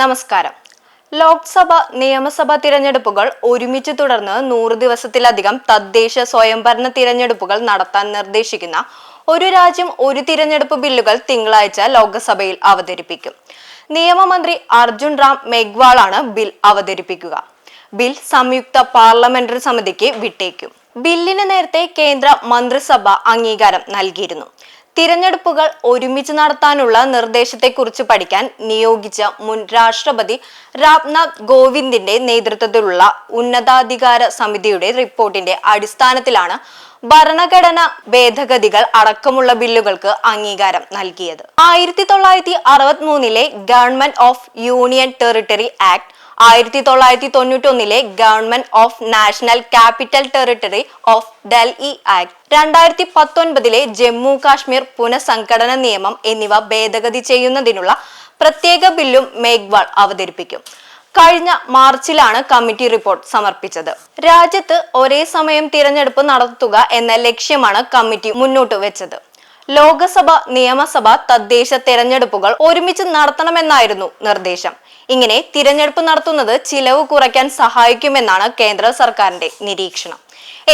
നമസ്കാരം. ലോക്സഭ നിയമസഭാ തിരഞ്ഞെടുപ്പുകൾ ഒരുമിച്ച് തുടർന്ന് നൂറ് ദിവസത്തിലധികം തദ്ദേശ സ്വയംഭരണ തിരഞ്ഞെടുപ്പുകൾ നടത്താൻ നിർദ്ദേശിക്കുന്ന ഒരു രാജ്യം ഒരു തിരഞ്ഞെടുപ്പ് ബില്ലുകൾ തിങ്കളാഴ്ച ലോക്സഭയിൽ അവതരിപ്പിക്കും. നിയമമന്ത്രി അർജുൻ റാം മെഗ്വാളാണ് ബിൽ അവതരിപ്പിക്കുക. ബിൽ സംയുക്ത പാർലമെന്ററി സമിതിക്ക് വിട്ടേക്കും. ബില്ലിന് നേരത്തെ കേന്ദ്ര മന്ത്രിസഭ അംഗീകാരം നൽകിയിരുന്നു. തിരഞ്ഞെടുപ്പുകൾ ഒരുമിച്ച് നടത്താനുള്ള നിർദ്ദേശത്തെക്കുറിച്ച് പഠിക്കാൻ നിയോഗിച്ച മുൻ രാഷ്ട്രപതി രാംനാഥ് കോവിന്ദിന്റെ നേതൃത്വത്തിലുള്ള ഉന്നതാധികാര സമിതിയുടെ റിപ്പോർട്ടിന്റെ അടിസ്ഥാനത്തിലാണ് ഭരണഘടന ഭേദഗതികൾ അടക്കമുള്ള ബില്ലുകൾക്ക് അംഗീകാരം നൽകിയത്. ആയിരത്തി തൊള്ളായിരത്തി government of union territory act ആയിരത്തി തൊള്ളായിരത്തി തൊണ്ണൂറ്റൊന്നിലെ government of national capital territory of Delhi act. രണ്ടായിരത്തി പത്തൊൻപതിലെ ജമ്മു കാശ്മീർ പുനഃസംഘടന നിയമം എന്നിവ ഭേദഗതി ചെയ്യുന്നതിനുള്ള പ്രത്യേക ബില്ലും മേഘ്വാൾ അവതരിപ്പിക്കും. കഴിഞ്ഞ മാർച്ചിലാണ് കമ്മിറ്റി റിപ്പോർട്ട് സമർപ്പിച്ചത്. രാജ്യത്ത് ഒരേ സമയം തിരഞ്ഞെടുപ്പ് നടത്തുക എന്ന ലക്ഷ്യമാണ് കമ്മിറ്റി മുന്നോട്ട് വെച്ചത്. ലോകസഭ നിയമസഭ തദ്ദേശ തെരഞ്ഞെടുപ്പുകൾ ഒരുമിച്ച് നടത്തണമെന്നായിരുന്നു നിർദ്ദേശം. ഇങ്ങനെ തിരഞ്ഞെടുപ്പ് നടത്തുന്നത് ചിലവ് കുറയ്ക്കാൻ സഹായിക്കുമെന്നാണ് കേന്ദ്ര സർക്കാരിന്റെ നിരീക്ഷണം.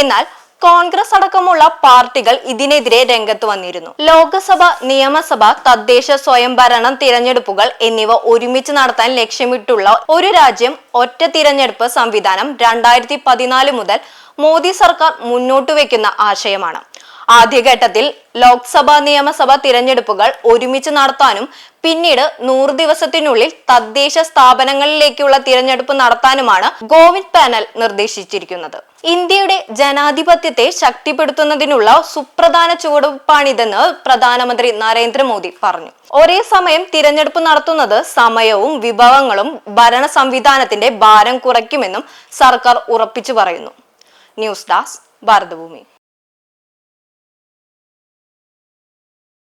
എന്നാൽ കോൺഗ്രസ് അടക്കമുള്ള പാർട്ടികൾ ഇതിനെതിരെ രംഗത്ത് വന്നിരുന്നു. ലോകസഭ നിയമസഭ തദ്ദേശ സ്വയംഭരണം തിരഞ്ഞെടുപ്പുകൾ എന്നിവ ഒരുമിച്ച് നടത്താൻ ലക്ഷ്യമിട്ടുള്ള ഒരു രാജ്യം ഒറ്റ തിരഞ്ഞെടുപ്പ് സംവിധാനം രണ്ടായിരത്തി പതിനാല് മുതൽ മോദി സർക്കാർ മുന്നോട്ട് വെക്കുന്ന ആശയമാണ്. ആദ്യഘട്ടത്തിൽ ലോക്സഭാ നിയമസഭ തിരഞ്ഞെടുപ്പുകൾ ഒരുമിച്ച് നടത്താനും പിന്നീട് നൂറ് ദിവസത്തിനുള്ളിൽ തദ്ദേശ സ്ഥാപനങ്ങളിലേക്കുള്ള തിരഞ്ഞെടുപ്പ് നടത്താനുമാണ് ഗോവിന്ദ് പാനൽ നിർദ്ദേശിച്ചിരിക്കുന്നത്. ഇന്ത്യയുടെ ജനാധിപത്യത്തെ ശക്തിപ്പെടുത്തുന്നതിനുള്ള സുപ്രധാന ചുവടുവെപ്പാണിതെന്ന് പ്രധാനമന്ത്രി നരേന്ദ്രമോദി പറഞ്ഞു. ഒരേ സമയം തിരഞ്ഞെടുപ്പ് നടത്തുന്നത് സമയവും വിഭവങ്ങളും ഭരണ സംവിധാനത്തിന്റെ ഭാരം കുറയ്ക്കുമെന്നും സർക്കാർ ഉറപ്പിച്ചു പറയുന്നു. News desk Bharathabhoomi.